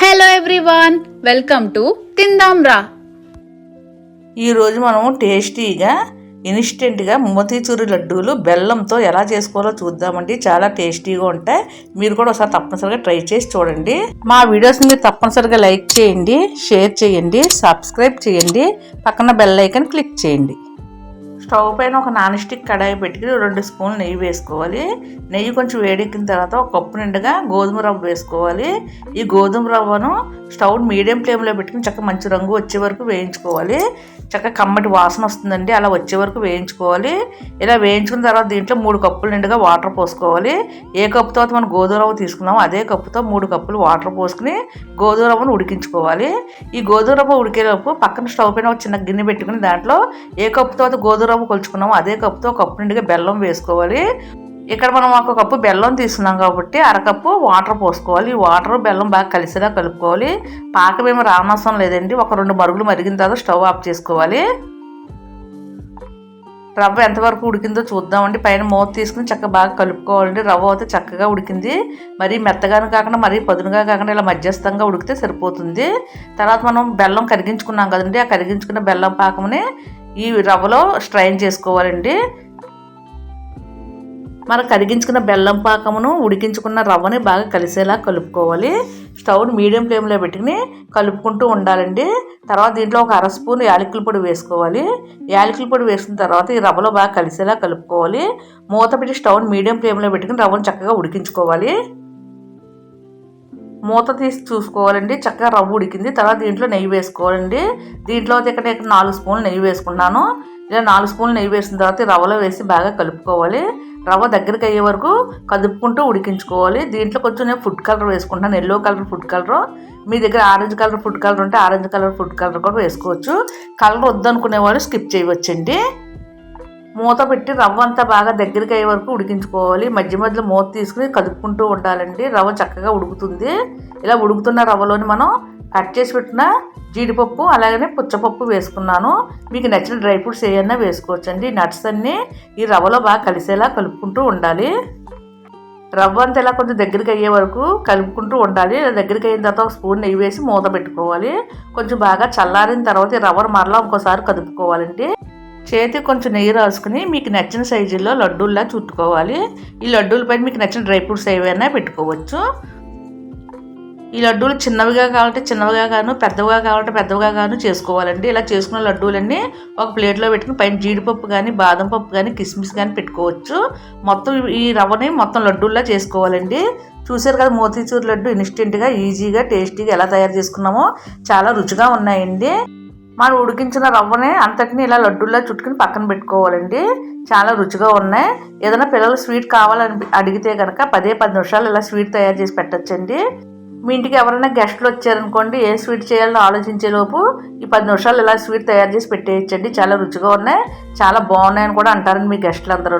Hello everyone welcome to తిందాం రా ఈరోజు మనము టేస్టీగా ఇన్స్టెంట్గా మోతీచూరు లడ్డూలు బెల్లంతో ఎలా చేసుకోవాలో చూద్దామండి. చాలా టేస్టీగా ఉంటాయి. మీరు కూడా ఒకసారి తప్పనిసరిగా ట్రై చేసి చూడండి. మా వీడియోస్ని మీరు తప్పనిసరిగా లైక్ చేయండి షేర్ చేయండి సబ్స్క్రైబ్ చేయండి పక్కన బెల్ ఐకన్ క్లిక్ చేయండి. స్టవ్ పైన ఒక నాన్ స్టిక్ కడాయి పెట్టుకుని రెండు స్పూన్లు నెయ్యి వేసుకోవాలి. నెయ్యి కొంచెం వేడెక్కిన తర్వాత ఒక కప్పు నిండుగా గోధుమ రవ్వ వేసుకోవాలి. ఈ గోధుమ రవ్వను స్టవ్ మీడియం ఫ్లేమ్లో పెట్టుకుని చక్కగా మంచి రంగు వచ్చే వరకు వేయించుకోవాలి. చక్కగా కమ్మటి వాసన వస్తుందండి అలా వచ్చే వరకు వేయించుకోవాలి. ఇలా వేయించుకున్న తర్వాత దీంట్లో మూడు కప్పులు నిండుగా వాటర్ పోసుకోవాలి. ఏ కప్పుతో మనం గోధుమ రవ్వ తీసుకున్నామో అదే కప్పుతో మూడు కప్పులు వాటర్ పోసుకుని గోధుమ రవ్వను ఉడికించుకోవాలి. ఈ గోధుమ రవ్వ ఉడికేలోపు పక్కన స్టవ్ పైన ఒక చిన్న గిన్నె పెట్టుకుని దాంట్లో ఏ కప్పుతో గోధుమ రవ్వ కొలుచుకున్నాము. అదే కప్పుతో ఒక కప్పు నిండుగా బెల్లం వేసుకోవాలి. ఇక్కడ మనం ఒక కప్పు బెల్లం తీసుకున్నాం కాబట్టి అరకప్పు వాటర్ పోసుకోవాలి. ఈ వాటర్ బెల్లం బాగా కలిసేలా కలుపుకోవాలి. పాకమేమి రానవసరం లేదండి. ఒక రెండు మరుగులు మరిగిన తర్వాత స్టవ్ ఆఫ్ చేసుకోవాలి. రవ్వ ఎంతవరకు ఉడికిందో చూద్దామండి. పైన మూత తీసుకుని చక్కగా బాగా కలుపుకోవాలండి. రవ్వ అయితే చక్కగా ఉడికింది. మరీ మెత్తగాను కాకుండా మరీ పదునుగా కాకుండా ఇలా మధ్యస్థంగా ఉడికితే సరిపోతుంది. తర్వాత మనం బెల్లం కరిగించుకున్నాం కదండి. ఆ కరిగించుకున్న బెల్లం పాకంని ఈ రవ్వలో స్ట్రైన్ చేసుకోవాలండి. మనం కరిగించుకున్న బెల్లం పాకమును ఉడికించుకున్న రవ్వని బాగా కలిసేలా కలుపుకోవాలి. స్టవ్ని మీడియం ఫ్లేమ్లో పెట్టుకుని కలుపుకుంటూ ఉండాలండి. తర్వాత దీంట్లో ఒక అర స్పూన్ యాలకుల పొడి వేసుకోవాలి. యాలకుల పొడి వేసిన తర్వాత ఈ రవ్వలో బాగా కలిసేలా కలుపుకోవాలి. మూత పెట్టి స్టవ్ని మీడియం ఫ్లేమ్లో పెట్టుకుని రవ్వను చక్కగా ఉడికించుకోవాలి. మూత తీసి చూసుకోవాలండి. చక్కగా రవ్వ ఉడికింది. తర్వాత దీంట్లో నెయ్యి వేసుకోవాలండి. దీంట్లో అయితే ఇక్కడ ఇక్కడ నాలుగు స్పూన్లు నెయ్యి వేసుకున్నాను. ఇలా నాలుగు స్పూన్లు నెయ్యి వేసిన తర్వాత రవ్వలో వేసి బాగా కలుపుకోవాలి. రవ్వ దగ్గరికి అయ్యే వరకు కదుపుకుంటూ ఉడికించుకోవాలి. దీంట్లో కొంచెం నేను ఫుడ్ కలర్ వేసుకుంటాను. Yellow colour food colour. మీ దగ్గర ఆరెంజ్ కలర్ ఫుడ్ కలర్ ఉంటే ఆరెంజ్ కలర్ ఫుడ్ కలర్ కూడా వేసుకోవచ్చు. కలర్ వద్దనుకునే వాళ్ళు స్కిప్ చేయవచ్చండి. మూత పెట్టి రవ్వ అంతా బాగా దగ్గరికి అయ్యే వరకు ఉడికించుకోవాలి. మధ్య మధ్యలో మూత తీసుకుని కదుపుకుంటూ ఉండాలండి. రవ్వ చక్కగా ఉడుకుతుంది. ఇలా ఉడుకుతున్న రవ్వలోని మనం కట్ చేసి పెట్టిన జీడిపప్పు అలాగనే పుచ్చపప్పు వేసుకున్నాను. మీకు నచ్చిన డ్రై ఫ్రూట్స్ ఏమైనా వేసుకోవచ్చు అండి నట్స్ అన్నీ ఈ రవ్వలో బాగా కలిసేలా కలుపుకుంటూ ఉండాలి. రవ్వ అంతా ఇలా కొంచెం దగ్గరికి అయ్యే వరకు కలుపుకుంటూ ఉండాలి. దగ్గరికి అయిన తర్వాత ఒక స్పూన్ నెయ్యి వేసి మూత పెట్టుకోవాలి. కొంచెం బాగా చల్లారిన తర్వాత ఈ రవ్వను మరలా ఇంకోసారి కదుపుకోవాలండి. చేతికి కొంచెం నెయ్యి రాసుకుని మీకు నచ్చిన సైజుల్లో లడ్డూల్లా చుట్టుకోవాలి. ఈ లడ్డూలపై మీకు నచ్చిన డ్రై ఫ్రూట్స్ ఏవైనా పెట్టుకోవచ్చు. ఈ లడ్డూలు చిన్నవిగా కావాలంటే చిన్నవిగా గాను పెద్దవిగా కావాలంటే పెద్దవిగా గాను చేసుకోవాలండి. ఇలా చేసుకున్న లడ్డూలన్నీ ఒక ప్లేట్లో పెట్టుకుని పైన జీడిపప్పు కానీ బాదం పప్పు కానీ కిస్మిస్ కానీ పెట్టుకోవచ్చు. మొత్తం ఈ రవ్వని మొత్తం లడ్డూల్లా చేసుకోవాలండి. చూసారు కదా మోతీచూర్ లడ్డు ఇన్స్టెంట్గా ఈజీగా టేస్టీగా ఎలా తయారు చేసుకున్నామో? చాలా రుచిగా ఉన్నాయండి. మనం ఉడికించిన రవ్వని అంతటిని ఇలా లడ్డూల్లో చుట్టుకుని పక్కన పెట్టుకోవాలండి. చాలా రుచిగా ఉన్నాయి. ఏదైనా పిల్లలు స్వీట్ కావాలని అడిగితే కనుక పదే పది నిమిషాలు ఇలా స్వీట్ తయారు చేసి పెట్టచ్చండి. మీ ఇంటికి ఎవరైనా గెస్ట్లు వచ్చారనుకోండి ఏ స్వీట్ చేయాలో ఆలోచించేలోపు ఈ పది నిమిషాలు ఇలా స్వీట్ తయారు చేసి పెట్టేయచ్చండి. చాలా రుచిగా ఉన్నాయి. చాలా బాగున్నాయని కూడా అంటారండి మీ గెస్ట్లు అందరూ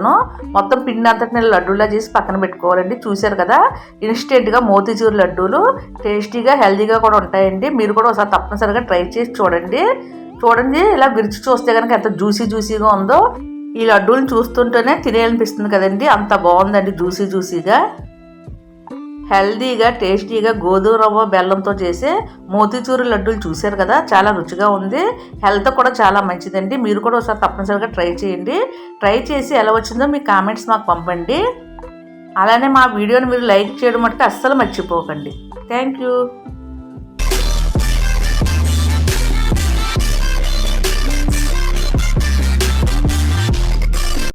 మొత్తం పిండి అంతటిని లడ్డూలా చేసి పక్కన పెట్టుకోవాలండి. చూశారు కదా ఇన్స్టెంట్గా మోతీచూరు లడ్డూలు టేస్టీగా హెల్తీగా కూడా ఉంటాయండి. మీరు కూడా ఒకసారి తప్పనిసరిగా ట్రై చేసి చూడండి. చూడండి ఇలా విరిచి చూస్తే కనుక ఎంత జ్యూసీ జ్యూసీగా ఉందో. ఈ లడ్డూలు చూస్తుంటేనే తినేయాలనిపిస్తుంది కదండి. అంత బాగుందండి జ్యూసీ జ్యూసీగా. హెల్దీగా టేస్టీగా గోధుమ రవ్వ బెల్లంతో చేసే మోతీచూరు లడ్డూలు చూశారు కదా చాలా రుచిగా ఉంది. హెల్త్ కూడా చాలా మంచిదండి. మీరు కూడా ఒకసారి తప్పనిసరిగా ట్రై చేయండి. ట్రై చేసి ఎలా వచ్చిందో మీ కామెంట్స్ మాకు పంపండి. అలానే మా వీడియోని మీరు లైక్ చేయడం మటుకు అస్సలు మర్చిపోకండి. Thank you.